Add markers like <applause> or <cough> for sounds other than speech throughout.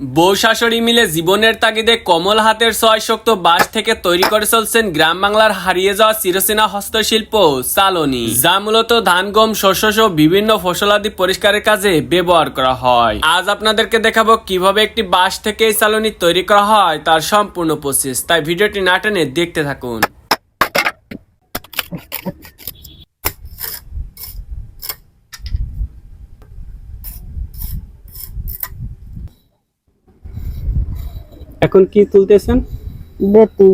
বউ শাশুড়ি মিলে জীবনের তাগিদে কমল হাতের ছয় শক্ত বাঁশ থেকে তৈরি করে চলছেন গ্রাম বাংলার হারিয়ে যাওয়া চিরচেনা হস্তশিল্প চালনি, যা মূলত ধান, গম, শস্য সহ বিভিন্ন ফসলাদি পরিষ্কারের কাজে ব্যবহার করা হয়। আজ আপনাদেরকে দেখাবো কীভাবে একটি বাঁশ থেকে এই তৈরি করা হয়, তার সম্পূর্ণ প্রসেস তাই ভিডিওটি না টেনে দেখতে থাকুন। এখন কি তুলতেছেন? বেতি।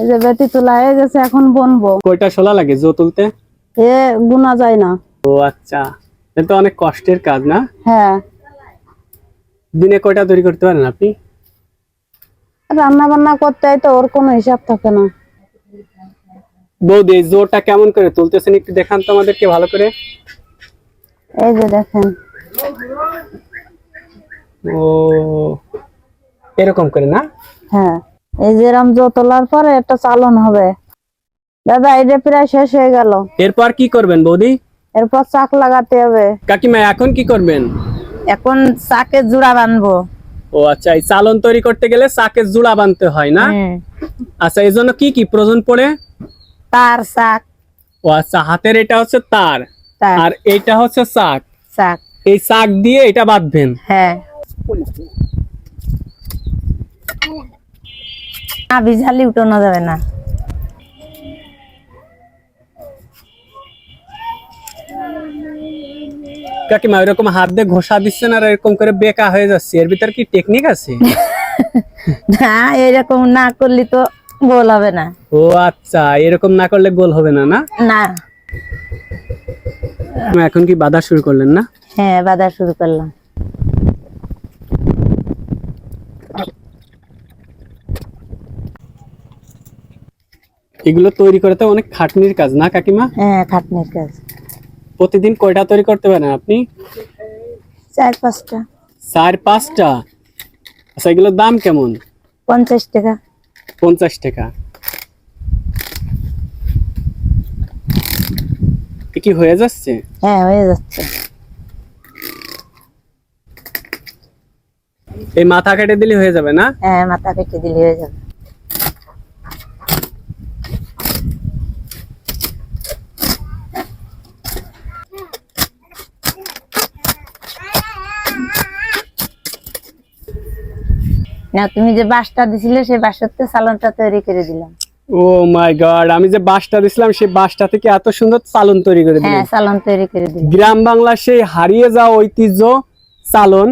এই যে বেতি তোলা হয়ে গেছে এখন বনবো। কয়টা শোলা লাগে জো তুলতে? এ গুনা যায় না। ও আচ্ছা এটা তো অনেক কষ্টের কাজ না? হ্যাঁ। দিনে কয়টা তৈরি করতে পারেন আপনি? রান্না বান্না করতে হয় তো ওর কোনো হিসাব থাকে না। বৌদি জোরটা কেমন করে তুলতেছেন একটু দেখান তো আমাদেরকে ভালো করে। এই যে দেখেন। ও এরকম করে না? হ্যাঁ এই যে রাম জো তোলার পরে একটা চালন হবে। দাদা এটা প্রায় শেষ হয়ে গেল। এরপর কি করবেন বৌদি? এরপর চাক লাগাতে হবে। কাকিমা এখন কি করবেন? এখন চাকে জোড়া বানবো ও আচ্ছা এই চালন তৈরি করতে গেলে চাকে জোড়া বানতে হয় না? আচ্ছা এই জন্য কি কি প্রয়োজন পড়ে? তার চাক। ও আচ্ছা হাতের এটা হচ্ছে তার। তার। আর এটা হচ্ছে চাক। চাক। এই চাক দিয়ে এটা বাঁধবেন? হ্যাঁ। না বিঝালি উঠানো যাবে না। কাকিমা এরকম হাত দিয়ে ঘষা দিচ্ছেন আর এরকম করে বেকা হয়ে যাচ্ছে। এর ভিতর কি টেকনিক আছে? <laughs> না এরকম না করলে তো গোল হবে না। ও আচ্ছা এরকম না করলে গোল হবে না না? না। এখন কি বাধা শুরু করলেন না? হ্যাঁ বাধা শুরু করলাম। এগুলো তৈরি করতে অনেক খাটনির কাজ না কাকিমা? হ্যাঁ খাটনির কাজ। প্রতিদিন কয়টা তৈরি করতে পারেন আপনি? চার পাঁচটা। চার পাঁচটা? আচ্ছা এগুলোর দাম কেমন? পঞ্চাশ টাকা। পঞ্চাশ টাকা। কি হয়ে যাচ্ছে? হ্যাঁ হয়ে যাচ্ছে। এই মাথা কেটে দিলে হয়ে যাবে না? হ্যাঁ মাথা কেটে দিলে হয়ে যাবে। না তুমি যে বাসটা দিছিলে সেই বাঁশের তো সালনটা তৈরি করে দিলাম। ও মাই গড আমি যে বাঁশটা দিছিলাম সেই বাসটা থেকে এত সুন্দর চালন তৈরি করে হ্যাঁ দিলেন। সালন তৈরি করে দিলাম। গ্রাম বাংলা সেই হারিয়ে যাওয়া ঐতিহ্য চালন